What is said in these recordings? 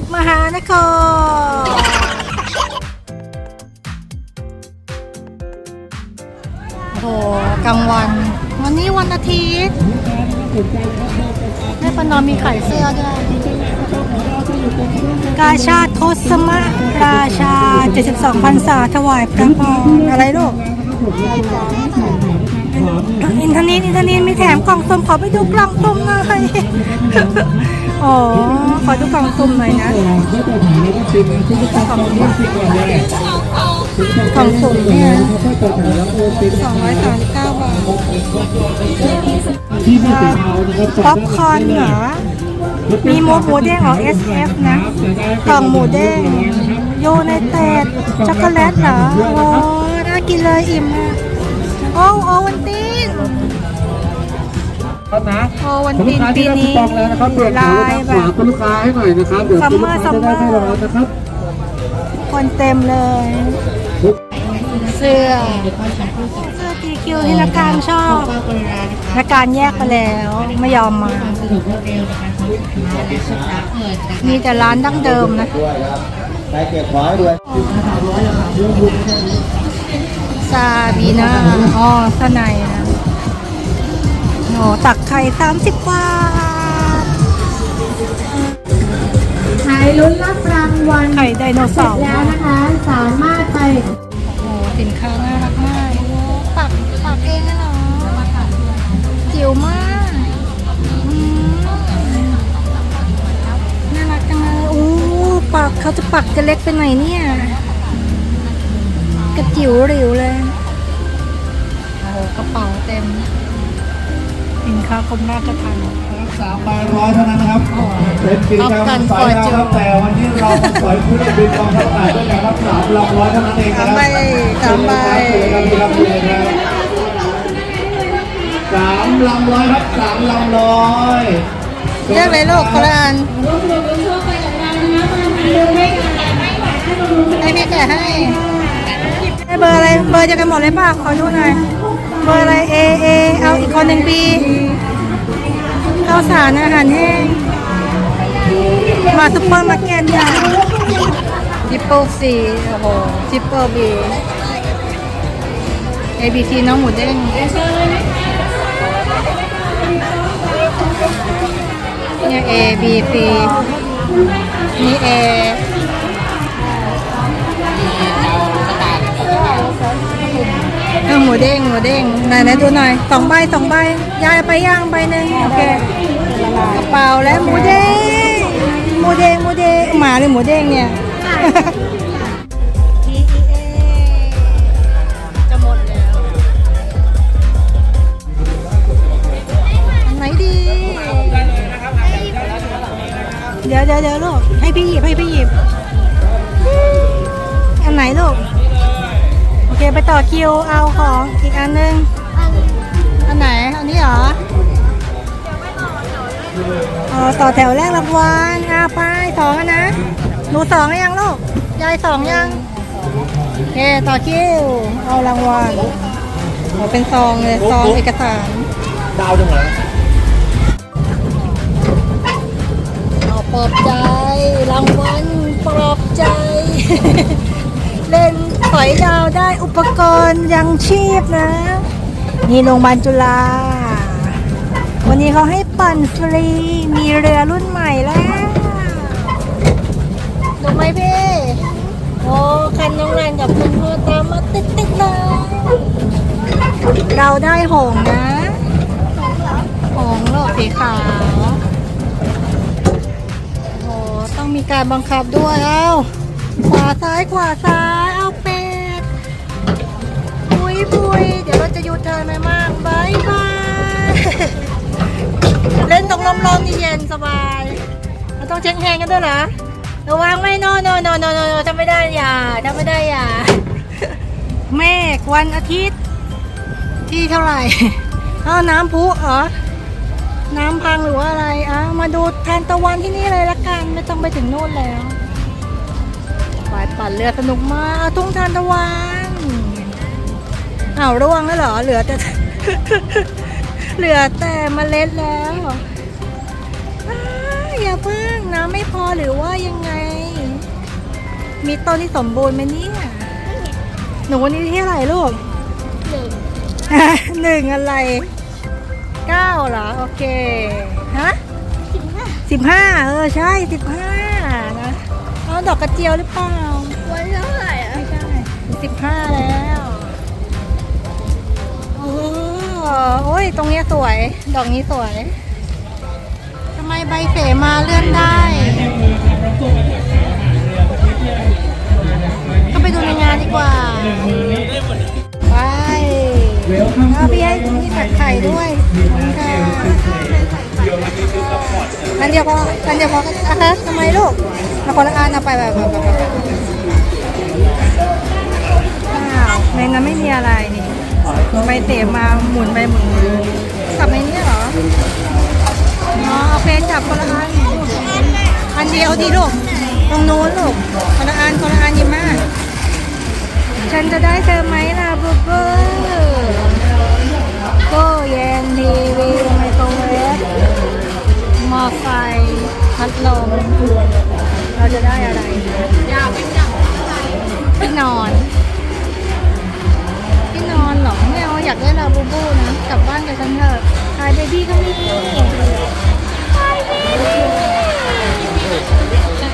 พมหานคร โอ้โหกลางวัน วันนี้วันอาทิตย์แม่ปนอมมีขายเสื้อด้วยกาชาติโคสมะราชา 72พรรษาถวายพระพรอะไรลูกอินทนินอินทนินมีแถมกล่องสุ่มขอไปดูกล่องสุ่มหน่อย อ๋อ ขอดูกล่องสุ่มหน่อยนะ กล่องสุ่มเนี่ยสองร้อยสามสิบเก้าบาทที่ไม่ถึงเอานะครับป๊อปคอร์นเหรอ มีหมูหมูเด้งของ SF นะ กล่องหมูเด้งโยในเตดช็อกโกแลตเหรอ โอ้ น่ากินเลยอิ่มอะโอ้โอวันติน ครับนะโอวันคุณติลูกนค้าปีที่ได้คูนี้ปองแล้วนะครับเปลี่ยนลาหูยนะครับแบฝากบคุณลูกค้าให้หน่อยนะครับเดี๋ยวคุณลูกค้าจะได้ไม่ร้อนนะครับ คนเต็มเลย เสื้อเสื้อทีคิวที่นักการชอบนักการแยกไปแล้วไม่ยอมมา มีแต่ร้านดั้งเดิมนะใครเก็บของให้ด้วยซาบีนาอ๋อสนายนะ โอ้ตักไข่สามสิบบาทใช้ลุ้นรับรางวัลไข่ไดโนเสาร์แล้วนะคะ สามารถไป โอ้สินค้าน่ารักมากโอ้ปักปักเองนะเหรอจิ๋วมากอืมน่ารักจังเลยโอ้ปักเขาจะปักจะเล็กไปไหนเนี่ยกระจิ๋วหริวเลยโอ้โหกระเป๋าเต็ม สินค้ากรมราชทัณฑ์สามใบร้อยเท่านั้นนะครับเป็นกิจกรรมสายดาวครับแต่วันนี้เรามาสอยพื้นบินกองทัพอากาศด้วยกันครับสามลำร้อยเท่านั้นเองนะครับสามใบสามใบเชิญครับสามลำร้อยครับสามลำร้อยเลือกเลยลูกคนละอันให้แม่แกะให้ให้เบอร์อะไรเบอร์จะกันหมดเลยป่ะขอดูหน่อย เบอร์อะไร A A เอเอาอีกคนหนึ่ง B ข้าวสารอาหารแห้งมาซุปเปอร์มาร์เก็ตจ้ะจิปเปิลซีโอ้โหจิปเปิลบี A B C น้องหมูเด้งเนี่ย A B C นี่เอ หมูเด้งหมูเด้งไหนไหนดูหน่อยสองใบสองใบยายไปย่างใบหนึ่งโอเคกระเป๋าและหมูเด้งหมูเด้งหมูเด้งหมาหรือหมูเด้งเนี่ยจะหมดแล้วอันไหนดีเดี๋ยวเดี๋ยวเดี๋ยวลูกให้พี่หยิบให้พี่ โอเคไปต่อคิวเอาของอีกอันนึง อันไหน อันนี้เหรออ๋อต่อแถวแรกรางวัลอาไปสองอะนะ หนูสองหรือยังลูก ยายสองยังโอเคต่อคิว เอารางวัลโอ้เป็นซองเลย ซองเอกสาร ดาวจังเลยเอาปลอบใจ อยดาวได้อุปกรณ์ยังชีพนะ นี่โรงพยาบาลจุฬาวันนี้เขาให้ปั่นฟรีมีเรือรุ่นใหม่แล้วถูกไหมพี่โอ้คันน้องแรงกับคุณพ่อตามมาติดติดๆเลยเราได้หงนะหงโลกสีขาวโอ้ต้องมีการบังคับด้วยเอาขวาซ้ายขวาซ้าย ปุย เดี๋ยวเราจะยูเทิร์นไปมากบายบาย เล่นตรงลมลมเย็นสบายเราต้องเช็คแฮงกันด้วยเหรอระวังไม่นโนโนโนโนทำไม่ได้อย่าทำไม่ได้อย่าเมฆวันอาทิตย์ ที่เท่าไหร่อ้าวน้ำพุเหรอน้ำพังหรือว่าอะไรอะมาดูทานตะวันที่นี่เลยละกันไม่ต้องไปถึงโน่นแล้วปายปั่นเรือสนุกมากทุ่งทานตะวัน อ้าวร่วงแล้วเหรอ เหลือแต่ เหลือแต่เมล็ดแล้วอ้ายอย่าเพิ่งน้ำไม่พอหรือว่ายังไง มีต้นที่สมบูรณ์ไหมเนี่ย หนูวันนี้ที่เท่าไหร่ลูกหนึ่งหนึ่งอะไรเก้าเหรอ โอเค ฮะสิบห้าสิบห้าเออ ใช่สิบห้านะเอาดอกกระเจียวหรือเปล่าวันเท่าไหร่อะไม่ใช่สิบห้าแล้ว โอ้ย ตรงนี้สวย ดอกนี้สวย ทำไมใบเสมาเลื่อนได้ ก็ไปดูในงานดีกว่าไปเอาพี่ให้พี่ตัดไข่ด้วยค่ะอันเดียวพออันเดียวพออะคะทำไมลูกเอาคนละอันเอาไปแบบแบบแบบแบบอ้าวในนั้นไม่มีอะไรนี่ ใบเตะมาหมุนไปหมุนมาจับในนี้เหรออ๋อโอาเคจับคนละอันอันเดียวดีลูกตรงโน้นลูกคนละอันคนละอันยิ้มมากฉันจะได้เธอไหมล่ะบูบูก็เย็นทีวีไมโครเวฟหม้อไฟพัดลมเราจะได้อะไรอยากเป็นจับที่นอน อยากได้ลาบูบูนะ กลับบ้านกับฉันเถอะไฮเบบี้ก็มีไฮเบบี้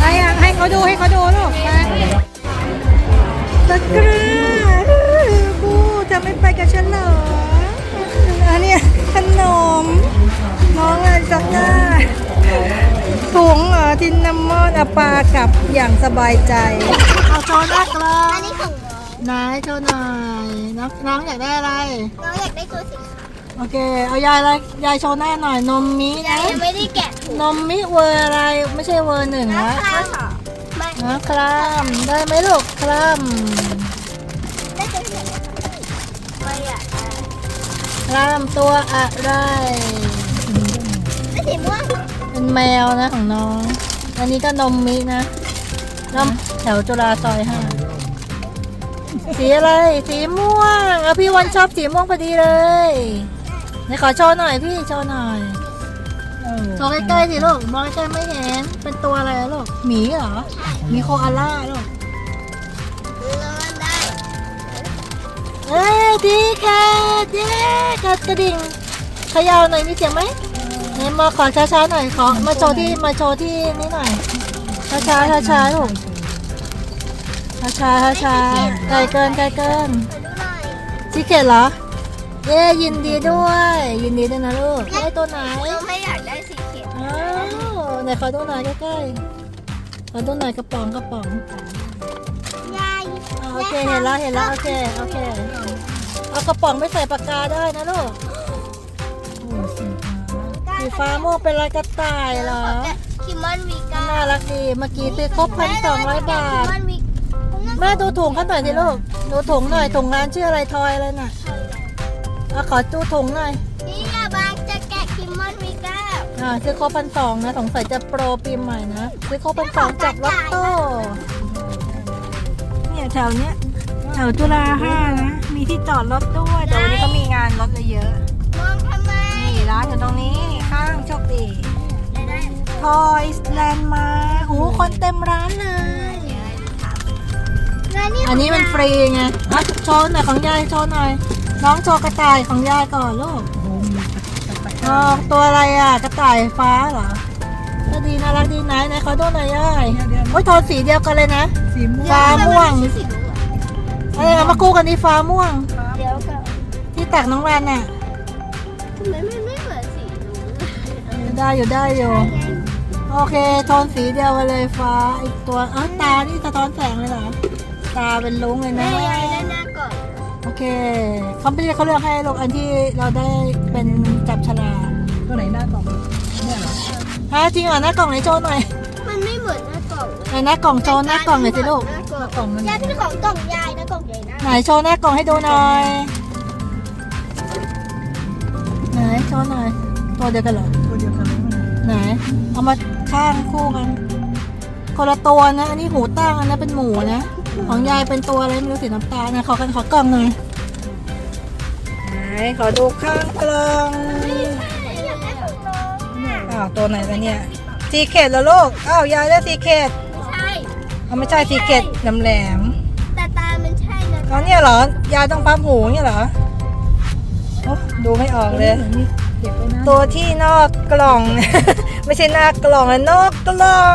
ให้อะให้เขาดูให้เขาดูลูกไปตะกร้าบูจะไม่ไปกับฉันเหรอ อันนี้ขนมน้องอะไรจักหน้าถุงเหรอทินน้ำมอดอาปากับอย่างสบายใจ เอาโชว์น้ากลออันนี้ของ ไหนโชว์หน่อยน้องน้องอยากได้อะไร น้องอยากได้ตัวสีขาวโอเค เอายายอะไรยายโชว์หน้าหน่อยนมมิยานะยยังไม่ได้แกะถุงนมมิเวอร์อะไรไม่ใช่เวอร์หนึ่งนะนะคะไม่นะคลามได้ไหมลูกคลามได้ตัวสีไม่อยากได้คลามตัวอะไร ได้สีม่วงเป็นแมวนะของน้อง อันนี้ก็นมมินะน้ำแถวจุฬาซอยห้า สีอะไร สีม่วงเอาพี่วันชอบสีม่วงพอดีเลยไหนขอโชว์หน่อยพี่โชว์หน่อยโชว์ใกล้ๆสิลูกมองใกล้ๆไม่เห็น เป็นตัวอะไรอะลูกหมีเหรอมีโคอาล่าลูกนอนได้เอ้ยดีค่ะเย้กัดกระดิ่งเขยาวหน่อยมีเสียงไหมไหนมาขอช้าๆหน่อยขอมาโชว์ที่มาโชว์ที่นี่หน่อยช้าช้าช้าช้าๆลูก ช้าช้าช้าช้าๆไกลเกินไกลเกินขอดูหน่อยชิเกตเหรอ เย้ยินดีด้วย ยินดีด้วยนะลูกได้ตัวไหนน้องไม่อยากได้สีเขียวอ้าวไหนขอดูหน่อยใกล้ๆขอดูหน่อยกระป๋องกระป๋องยายอ่าโอเคเห็นแล้วเห็นแล้วโอเคโอเคเอากระป๋องไปใส่ปากกาได้นะลูกโอ้สีฟ้าสีฟ้าม่วงเป็นลายกระต่ายเหรอคิมมอนวีก้าน่ารักดีเมื่อกี้ซื้อครบพันสองร้อยบาทคิมมอนวี แม่ดูถุงกันหน่อยสิลูกดูถุงหน่อยถุงร้านชื่ออะไรทอยอะไรน่ะเอาขอดูถุงหน่อยนี่ยาบางจะแกะคิมมอนวีก้าอ่าซื้อครบพันสองนะสงสัยจะโปรปีใหม่นะซื้อครบพันสองจากลอตโต้เนี่ยแถวเนี้ยแถวจุฬาห้านะ มีที่จอดรถด้วยแต่วันนี้ก็มีงานรถเยอะมองทำไมนี่ร้านอยู่ตรงนี้ข้างโชคดีได้ได้ Toys Land มาโอ้โหคนเต็มร้านเลยแล้ว นี่อันนี้มันฟรีไงอะโชว์หน่อยของยายโชว์หน่อย น้องโชว์กระต่ายของยายก่อนลูกอ๋อตัวอะไรอะ กระต่ายฟ้าเหรอก็ดีน่ารักดีไหนไหนขอดูหน่อยยายโอ้ยโทนสีเดียวกันเลยนะ สีม่วงฟ้าม่วงสีม่วงอะไรเอามาคู่กันที่ฟ้าม่วง เดี๋ยวก่อนที่ตักน้องรันน่ะทำไมไม่ไม่เหมือนสีนู้นได้อยู่ได้อยู่ โอเค โทนสีเดียวกันเลยฟ้า อีกตัวอ้าวตา นี่สะท้อนแสงเลยเหรอ ตาเป็นลุงเลยแม่นะยายด้านหน้าก่อนโอเคเขาไม่ได้เขาเลือกให้ลูกอันที่เราได้เป็นจับฉลากตัวไหนหน้ากล่องเนี่ยเหรอฮะจริงเหรอหน้ากล่องไหนโชว์หน่อยมันไม่เหมือนหน้ากล่องไหนหน้ากล่องโชว์หน้ากล่องหน่อยสิลูกหน้ากล่องกล่องมันยายเป็นของกล่องยายนะกล่องใหญ่นะไหนโชว์หน้ากล่องให้ดูหน่อยไหนโชว์หน่อยตัวเดียวกันเหรอตัวเดียวกันเลยมั้ยไหนเอามาข้างคู่กันคนละตัวนะอันนี้หูตั้งอันนั้นเป็นหมูนะ ของยายเป็นตัวอะไรไม่รู้สีน้ำตาลนะขอกันขอกล่องหน่อยไหนขอดูข้างกล่องอยากได้ของน้องอะอ้าวตัวไหนละเนี่ยซีเคดเหรอลูกอ้าวยายได้ซีเคดไม่ใช่เอาไม่ใช่ซีเคดแหลมแหลมแต่ตามันใช่นะๆอ๋อเนี่ยเหรอยายต้องพับหูเนี่ยเหรอโอ้ดูไม่ออกเลยมีเก็บไว้นะตัวที่นอกกล่อง ไม่ใช่หน้ากล่องนะนอกกล่อง